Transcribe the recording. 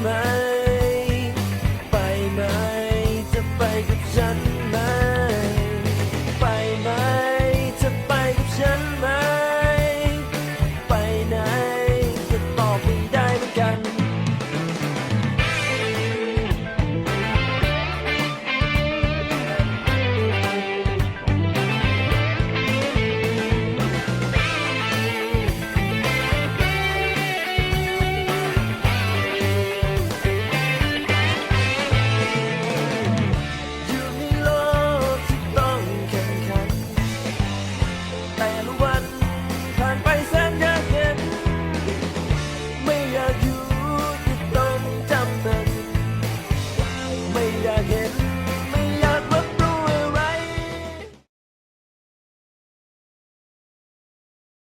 ไหม ไปไหม จะไปกับฉัน